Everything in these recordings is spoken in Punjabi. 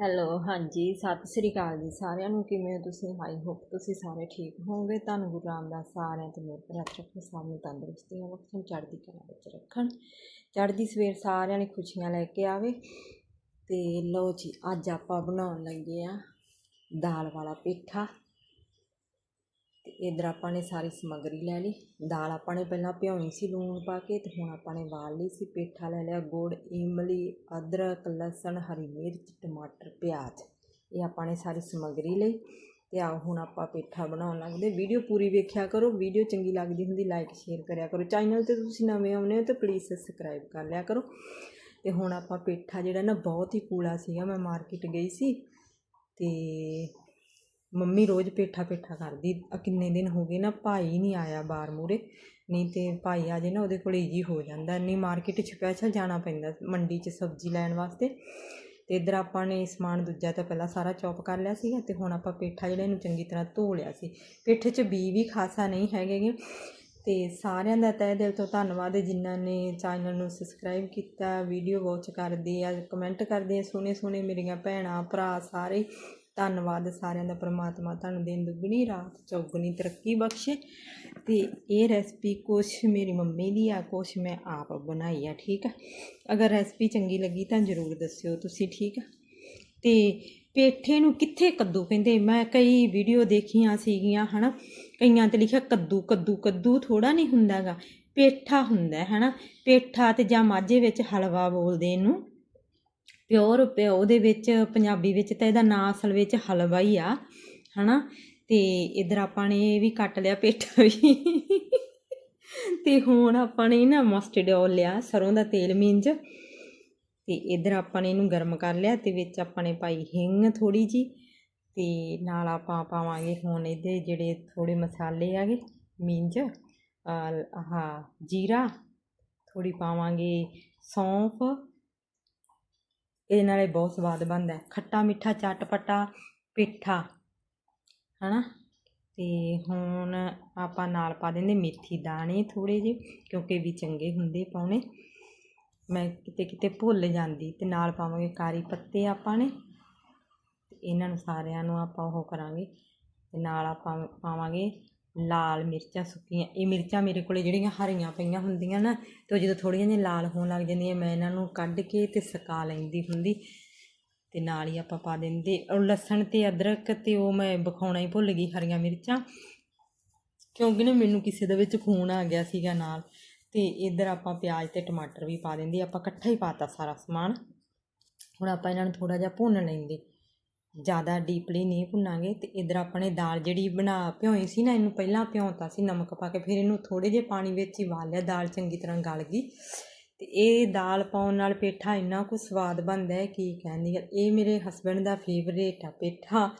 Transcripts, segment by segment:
ਹੈਲੋ ਹਾਂਜੀ, ਸਤਿ ਸ੍ਰੀ ਅਕਾਲ ਜੀ ਸਾਰਿਆਂ ਨੂੰ, ਕਿਵੇਂ ਹੋ ਤੁਸੀਂ? ਆਈ ਹੋਪ ਤੁਸੀਂ ਸਾਰੇ ਠੀਕ ਹੋਵੋਗੇ। ਤੁਹਾਨੂੰ ਗੁਰੂ ਰਾਮਦਾਸ ਸਾਰਿਆਂ ਤੇ ਮੇਰੇ ਪਰ ਰੱਖੇ ਸਭ ਨੂੰ ਤੰਦਰੁਸਤੀਆਂ ਬਖਸ਼ਣ ਚੜ੍ਹਦੀ ਕਲਾ ਵਿੱਚ ਰੱਖਣ। ਚੜ੍ਹਦੀ ਸਵੇਰ ਸਾਰਿਆਂ ਲਈ ਖੁਸ਼ੀਆਂ ਲੈ ਕੇ ਆਵੇ। ਤੇ ਲਓ ਜੀ, ਅੱਜ ਆਪਾਂ ਬਣਾਉਣ ਲੱਗੇ ਆ ਦਾਲ ਵਾਲਾ ਪੇਠਾ। ਇਧਰ ਆਪਾਂ ਨੇ ਸਾਰੀ ਸਮੱਗਰੀ ਲੈ ਲਈ। ਦਾਲ ਆਪਾਂ ਨੇ ਪਹਿਲਾਂ ਭਿਉਣੀ ਸੀ ਲੂਣ ਪਾ ਕੇ ਤੇ ਹੁਣ ਆਪਾਂ ਨੇ ਵਾਲ ਲਈ ਸੀ। ਪੇਠਾ ਲੈ ਲਿਆ, ਗੁੜ, ਇਮਲੀ, ਅਦਰਕ, ਲਸਣ, ਹਰੀ ਮਿਰਚ, ਟਮਾਟਰ, ਪਿਆਜ਼। ਇਹ ਆਪਾਂ ਨੇ ਸਾਰੀ ਸਮੱਗਰੀ ਲਈ ਤੇ ਆਓ ਹੁਣ ਆਪਾਂ ਪੇਠਾ ਬਣਾਉਣ ਲੱਗਦੇ। ਵੀਡੀਓ ਪੂਰੀ ਵੇਖਿਆ ਕਰੋ। ਵੀਡੀਓ ਚੰਗੀ ਲੱਗਦੀ ਹੁੰਦੀ ਲਾਈਕ ਸ਼ੇਅਰ ਕਰਿਆ ਕਰੋ। ਚੈਨਲ ਤੇ ਤੁਸੀਂ ਨਵੇਂ ਆਉਨੇ ਹੋ ਤਾਂ ਪਲੀਜ਼ ਸਬਸਕ੍ਰਾਈਬ ਕਰ ਲਿਆ ਕਰੋ। ਤੇ ਹੁਣ ਆਪਾਂ ਪੇਠਾ ਜਿਹੜਾ ਨਾ ਬਹੁਤ ਹੀ ਕੂਲਾ ਸੀਗਾ, ਮੈਂ ਮਾਰਕੀਟ ਗਈ ਸੀ ਤੇ ਮੰਮੀ ਰੋਜ਼ ਪੇਠਾ ਪੇਠਾ ਕਰਦੀ, ਆ ਕਿੰਨੇ ਦਿਨ ਹੋ ਗਏ ਨਾ ਭਾਈ ਨਹੀਂ ਆਇਆ ਬਾਹਰ ਮੂਹਰੇ, ਨਹੀਂ ਤੇ ਭਾਈ ਆ ਜੇ ਨਾ ਉਹਦੇ ਕੋਲ ਈਜੀ ਹੋ ਜਾਂਦਾ ਨਹੀਂ ਮਾਰਕੀਟ 'ਚ ਸਪੈਸ਼ਲ ਜਾਣਾ ਪੈਂਦਾ ਮੰਡੀ 'ਚ ਸਬਜ਼ੀ ਲੈਣ ਵਾਸਤੇ। ਅਤੇ ਇੱਧਰ ਆਪਾਂ ਨੇ ਸਮਾਨ ਦੂਜਾ ਤਾਂ ਪਹਿਲਾਂ ਸਾਰਾ ਚੌਪ ਕਰ ਲਿਆ ਸੀਗਾ ਅਤੇ ਹੁਣ ਆਪਾਂ ਪੇਠਾ ਜਿਹੜਾ ਇਹਨੂੰ ਚੰਗੀ ਤਰ੍ਹਾਂ ਧੋ ਲਿਆ ਸੀ। ਪੇਠੇ 'ਚ ਬੀ ਵੀ ਖਾਸਾ ਨਹੀਂ ਹੈਗੇ ਅਤੇ ਸਾਰਿਆਂ ਦਾ ਤਹਿ ਦਿਲ ਤੋਂ ਧੰਨਵਾਦ ਹੈ ਜਿਨ੍ਹਾਂ ਨੇ ਚੈਨਲ ਨੂੰ ਸਬਸਕ੍ਰਾਈਬ ਕੀਤਾ ਵੀਡੀਓ ਵਾਚ ਕਰਦੇ ਆ ਕਮੈਂਟ ਕਰਦੇ ਆ ਸੋਹਣੇ ਸੋਹਣੇ ਮੇਰੀਆਂ ਭੈਣਾਂ, ਭਰਾ ਸਾਰੇ। ਧੰਨਵਾਦ ਸਾਰਿਆਂ ਦਾ, ਪ੍ਰਮਾਤਮਾ ਤੁਹਾਨੂੰ ਦਿਨ ਦੁੱਗਣੀ, ਰਾਤ ਚੌਗਣੀ ਤਰੱਕੀ ਬਖਸ਼ੇ। ਤੇ ਇਹ ਰੈਸਪੀ ਕੁਛ ਮੇਰੀ ਮੰਮੀ ਦੀ ਆ, ਕੁਛ ਮੈਂ ਆਪ ਬਣਾਈ ਆ, ਠੀਕ ਆ? ਅਗਰ ਰੈਸਪੀ ਚੰਗੀ ਲੱਗੀ ਤਾਂ ਜ਼ਰੂਰ ਦੱਸਿਓ ਤੁਸੀਂ, ਠੀਕ ਆ? ਤੇ ਪੇਠੇ ਨੂੰ ਕਿੱਥੇ ਕੱਦੂ ਕਹਿੰਦੇ? ਮੈਂ ਕਈ ਵੀਡੀਓ ਦੇਖੀਆਂ ਸੀਗੀਆਂ, ਹਨਾ? ਕਈਆਂ ਤੇ ਲਿਖਿਆ ਕੱਦੂ ਕੱਦੂ ਕੱਦੂ ਥੋੜਾ ਨਹੀਂ ਹੁੰਦਾਗਾ। ਪੇਠਾ ਹੁੰਦਾ ਹੈ ਹਨਾ? ਪੇਠਾ ਤੇ ਜਾਂ ਮਾਝੇ ਵਿੱਚ ਹਲਵਾ ਬੋਲਦੇ ਇਹਨੂੰ। ਪਿਓਰ ਪਿਓ ਦੇ ਵਿੱਚ, ਪੰਜਾਬੀ ਵਿੱਚ ਤਾਂ ਇਹਦਾ ਨਾਂ ਅਸਲ ਵਿੱਚ ਹਲਵਾ ਹੀ ਆ, ਹਨਾ? ਤੇ ਇਧਰ ਆਪਾਂ ਨੇ ਇਹ ਵੀ ਕੱਟ ਲਿਆ ਪੇਠਾ ਵੀ। ਤੇ ਹੁਣ ਆਪਾਂ ਨੇ ਨਾ ਮਸਟਰਡ ਆਇਲ ਲਿਆ, ਸਰੋਂ ਦਾ ਤੇਲ ਮਿੰਜ। ਤੇ ਇਧਰ ਆਪਾਂ ਨੇ ਇਹਨੂੰ ਗਰਮ ਕਰ ਲਿਆ, ਤੇ ਵਿੱਚ ਆਪਾਂ ਨੇ ਪਾਈ ਹਿੰਗ ਥੋੜੀ ਜੀ ਤੇ ਨਾਲ ਆਪਾਂ ਪਾਵਾਂਗੇ ਹੁਣ ਇਹਦੇ ਜਿਹੜੇ ਥੋੜੇ ਮਸਾਲੇ ਆਗੇ ਮਿੰਜ ਆਹ ਜੀਰਾ। ਥੋੜੀ ਪਾਵਾਂਗੇ ਸੌਂਫ ਇਹਦੇ ਨਾਲ ਇਹ ਬਹੁਤ ਸਵਾਦ ਬਣਦਾ ਖੱਟਾ ਮਿੱਠਾ, ਚਟਪਟਾ, ਪੇਠਾ, ਹਨਾ? ਤੇ ਹੁਣ ਆਪਾਂ ਨਾਲ ਪਾ ਦਿੰਦੇ ਮੇਥੀ ਦਾਣੇ ਥੋੜੇ ਜਿਹੇ, ਕਿਉਂਕਿ ਵੀ ਚੰਗੇ ਹੁੰਦੇ ਪਾਉਣੇ। ਮੈਂ ਕਿਤੇ ਕਿਤੇ ਭੁੱਲ ਜਾਂਦੀ ਤੇ ਨਾਲ ਪਾਵਾਂਗੇ ਕਾਰੀ ਪੱਤੇ ਆਪਾਂ ਨੇ। ਇਹਨਾਂ ਨੂੰ ਸਾਰਿਆਂ ਨੂੰ ਆਪਾਂ ਉਹ ਕਰਾਂਗੇ। ਤੇ ਨਾਲ ਆਪਾਂ ਪਾਵਾਂਗੇ ਲਾਲ ਮਿਰਚਾਂ ਸੁੱਕੀਆਂ, ਇਹ ਮਿਰਚਾਂ ਮੇਰੇ ਕੋਲੇ ਜਿਹੜੀਆਂ ਹਰੀਆਂ ਪਈਆਂ ਹੁੰਦੀਆਂ ਨਾ, ਤੇ ਉਹ ਜਦੋਂ ਥੋੜ੍ਹੀਆਂ ਜਿਹੀਆਂ ਲਾਲ ਹੋਣ ਲੱਗ ਜਾਂਦੀਆਂ, ਮੈਂ ਇਹਨਾਂ ਨੂੰ ਕੱਢ ਕੇ ਤੇ ਸੁਕਾ ਲੈਂਦੀ ਹੁੰਦੀ। ਤੇ ਨਾਲ ਹੀ ਆਪਾਂ ਪਾ ਦਿੰਦੇ, ਉਹ ਲਸਣ ਤੇ ਅਦਰਕ ਤੇ ਉਹ ਮੈਂ ਵਿਖਾਉਣਾ ਹੀ ਭੁੱਲ ਗਈ ਹਰੀਆਂ ਮਿਰਚਾਂ। ਕਿਉਂਕਿ ਨਾ ਮੈਨੂੰ ਕਿਸੇ ਦੇ ਵਿੱਚ ਖੂਨ ਆ ਗਿਆ ਸੀਗਾ ਨਾਲ, ਤੇ ਇੱਧਰ ਆਪਾਂ ਪਿਆਜ਼ ਤੇ ਟਮਾਟਰ ਵੀ ਪਾ ਦਿੰਦੇ, ਆਪਾਂ ਇਕੱਠਾ ਹੀ ਪਾਤਾ ਸਾਰਾ ਸਮਾਨ। ਹੁਣ ਆਪਾਂ ਇਹਨਾਂ ਨੂੰ ਥੋੜਾ ਜਿਹਾ ਭੁੰਨ ਲੈਂਦੇ। ਜ਼ਿਆਦਾ ਡੀਪਲੀ ਨਹੀਂ ਭੁੰਨਾਂਗੇ ਤੇ ਇਧਰ ਆਪਣੇ ਦਾਲ ਜਿਹੜੀ ਬਣਾ ਭਿਓਈ ਸੀ ਨਾ, ਇਹਨੂੰ ਪਹਿਲਾਂ ਭਿਉਂਤਾ ਸੀ ਨਮਕ ਪਾ ਕੇ, ਫਿਰ ਇਹਨੂੰ ਥੋੜੇ ਜਿਹੇ ਪਾਣੀ ਵਿੱਚ ਹੀ ਵਾਲ ਦਾਲ ਚੰਗੀ ਤਰ੍ਹਾਂ ਗਲ ਗਈ। ਤੇ ਇਹ ਦਾਲ ਪਾਉਣ ਨਾਲ ਪੇਠਾ ਇੰਨਾ ਕੁ ਸਵਾਦ ਬਣਦਾ ਹੈ, ਕੀ ਕਹਿੰਦੀ ਹੈ ਇਹ ਮੇਰੇ ਹਸਬੰਡ ਦਾ ਫੇਵਰੇਟ ਆ ਪੇਠਾ।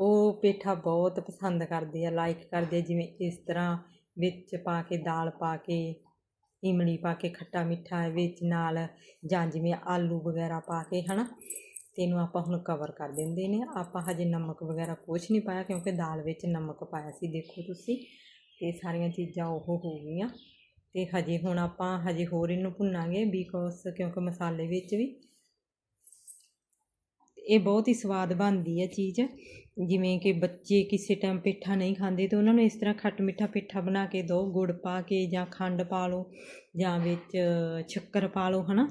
ਉਹ ਪੇਠਾ ਬਹੁਤ ਪਸੰਦ ਕਰਦੇ ਆ ਲਾਈਕ ਕਰਦੇ ਆ, ਜਿਵੇਂ ਇਸ ਤਰ੍ਹਾਂ ਵਿੱਚ ਪਾ ਕੇ, ਦਾਲ ਪਾ ਕੇ, ਇਮਲੀ ਪਾ ਕੇ, ਖੱਟਾ ਮਿੱਠਾ ਵਿੱਚ ਨਾਲ ਜਾਂ ਜਿਵੇਂ ਆਲੂ ਵਗੈਰਾ ਪਾ ਕੇ, ਹਨਾ? ਤੇ ਇਹਨੂੰ ਆਪਾਂ ਹੁਣ ਕਵਰ ਕਰ ਦਿੰਦੇ ਨੇ। ਆਪਾਂ ਹਜੇ ਨਮਕ ਵਗੈਰਾ ਕੁਝ ਨਹੀਂ ਪਾਇਆ ਕਿਉਂਕਿ ਦਾਲ ਵਿੱਚ ਨਮਕ ਪਾਇਆ ਸੀ, ਦੇਖੋ ਤੁਸੀਂ। ਤੇ ਸਾਰੀਆਂ ਚੀਜ਼ਾਂ ਉਹ ਹੋ ਗਈਆਂ। ਤੇ ਹਜੇ ਹੁਣ ਆਪਾਂ ਹਜੇ ਹੋਰ ਇਹਨੂੰ ਭੁੰਨਾਂਗੇ ਬਿਕੋਜ਼ ਕਿਉਂਕਿ ਮਸਾਲੇ ਵਿੱਚ ਵੀ ਇਹ ਬਹੁਤ ਹੀ ਸਵਾਦ ਬਣਦੀ ਹੈ ਚੀਜ਼। ਜਿਵੇਂ ਕਿ ਬੱਚੇ ਕਿਸੇ ਟਾਈਮ ਪਿੱਠਾ ਨਹੀਂ ਖਾਂਦੇ ਤਾਂ ਉਹਨਾਂ ਨੂੰ ਇਸ ਤਰ੍ਹਾਂ ਖੱਟ ਮਿੱਠਾ ਪਿੱਠਾ ਬਣਾ ਕੇ ਦਿਓ ਗੁੜ ਪਾ ਕੇ ਜਾਂ ਖੰਡ ਪਾ ਲਓ ਜਾਂ ਵਿੱਚ ਸ਼ੱਕਰ ਪਾ ਲਓ, ਹਨਾ?